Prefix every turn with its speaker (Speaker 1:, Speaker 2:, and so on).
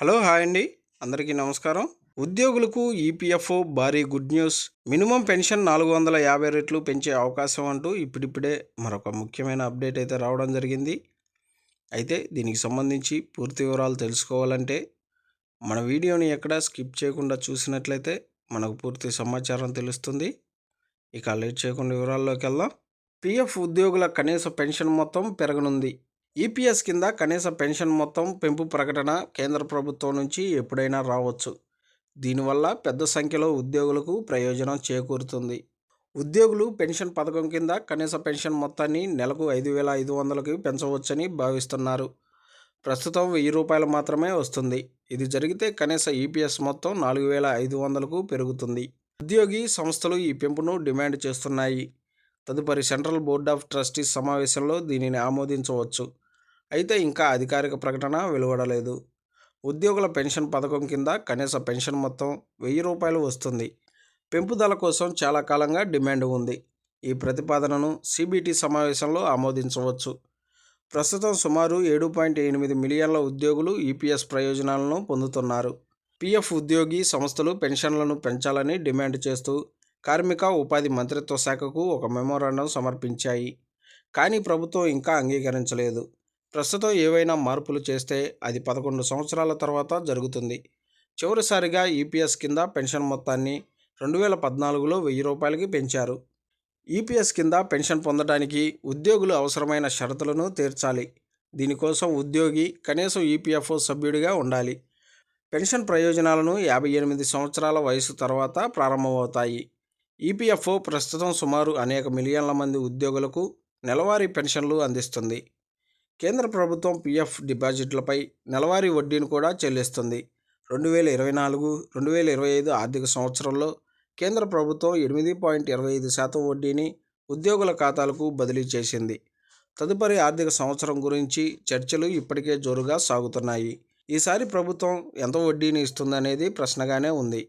Speaker 1: Hello hi అండి. అందరికీ నమస్కారం. ఉద్యోగులకు ఈపీఎఫ్ఓ భారీ గుడ్ న్యూస్. మినిమం పెన్షన్ నాలుగు వందల యాభై రెట్లు పెంచే అవకాశం అంటూ ఇప్పుడిప్పుడే మరొక ముఖ్యమైన అప్డేట్ అయితే రావడం జరిగింది. అయితే దీనికి సంబంధించి పూర్తి వివరాలు తెలుసుకోవాలంటే మన వీడియోని ఎక్కడ స్కిప్ చేయకుండా చూసినట్లయితే మనకు పూర్తి సమాచారం తెలుస్తుంది. ఇక లేట్ చేయకుండా వివరాల్లోకి వెళ్దాం. పిఎఫ్ ఉద్యోగుల కనీస పెన్షన్ మొత్తం పెరగనుంది. ఈపీఎస్ కింద కనీస పెన్షన్ మొత్తం పెంపు ప్రకటన కేంద్ర ప్రభుత్వం నుంచి ఎప్పుడైనా రావచ్చు. దీనివల్ల పెద్ద సంఖ్యలో ఉద్యోగులకు ప్రయోజనం చేకూరుతుంది. ఉద్యోగులు పెన్షన్ పథకం కింద కనీస పెన్షన్ మొత్తాన్ని నెలకు ఐదు వేల ఐదు వందలకి పెంచవచ్చని భావిస్తున్నారు. ప్రస్తుతం వెయ్యి రూపాయలు మాత్రమే వస్తుంది. ఇది జరిగితే కనీస ఈపీఎస్ మొత్తం నాలుగు వేల ఐదు వందలకు పెరుగుతుంది. ఉద్యోగి సంస్థలు ఈ పెంపును డిమాండ్ చేస్తున్నాయి. తదుపరి సెంట్రల్ బోర్డ్ ఆఫ్ ట్రస్టీస్ సమావేశంలో దీనిని ఆమోదించవచ్చు. అయితే ఇంకా అధికారిక ప్రకటన వెలువడలేదు. ఉద్యోగుల పెన్షన్ పథకం కింద కనీస పెన్షన్ మొత్తం వెయ్యి రూపాయలు వస్తుంది. పెంపుదల కోసం చాలా కాలంగా డిమాండ్ ఉంది. ఈ ప్రతిపాదనను సిబిటి సమావేశంలో ఆమోదించవచ్చు. ప్రస్తుతం సుమారు ఏడు పాయింట్ ఎనిమిది మిలియన్ల ఉద్యోగులు ఈపీఎస్ ప్రయోజనాలను పొందుతున్నారు. పీఎఫ్ ఉద్యోగి సంస్థలు పెన్షన్లను పెంచాలని డిమాండ్ చేస్తూ కార్మిక ఉపాధి మంత్రిత్వ శాఖకు ఒక మెమోరాండం సమర్పించాయి. కానీ ప్రభుత్వం ఇంకా అంగీకరించలేదు. ప్రస్తుతం ఏవైనా మార్పులు చేస్తే అది పదకొండు సంవత్సరాల తర్వాత జరుగుతుంది. చివరిసారిగా ఈపీఎస్ కింద పెన్షన్ మొత్తాన్ని రెండు వేల పద్నాలుగులో వెయ్యి రూపాయలకి పెంచారు. ఈపీఎస్ కింద పెన్షన్ పొందడానికి ఉద్యోగులు అవసరమైన షరతులను తీర్చాలి. దీనికోసం ఉద్యోగి కనీసం ఈపీఎఫ్ఓ సభ్యుడిగా ఉండాలి. పెన్షన్ ప్రయోజనాలను యాభై ఎనిమిది సంవత్సరాల వయసు తర్వాత ప్రారంభమవుతాయి. ఈపీఎఫ్ఓ ప్రస్తుతం సుమారు అనేక మిలియన్ల మంది ఉద్యోగులకు నెలవారీ పెన్షన్లు అందిస్తుంది. కేంద్ర ప్రభుత్వం పీఎఫ్ డిపాజిట్లపై నెలవారీ వడ్డీని కూడా చెల్లిస్తుంది. రెండు వేల ఇరవై నాలుగు రెండు వేల ఇరవై ఐదు ఆర్థిక సంవత్సరంలో కేంద్ర ప్రభుత్వం ఎనిమిది పాయింట్ ఇరవై ఐదు శాతం వడ్డీని ఉద్యోగుల ఖాతాలకు బదిలీ చేసింది. తదుపరి ఆర్థిక సంవత్సరం గురించి చర్చలు ఇప్పటికే జోరుగా సాగుతున్నాయి. ఈసారి ప్రభుత్వం ఎంత వడ్డీని ఇస్తుందనేది ప్రశ్నగానే ఉంది.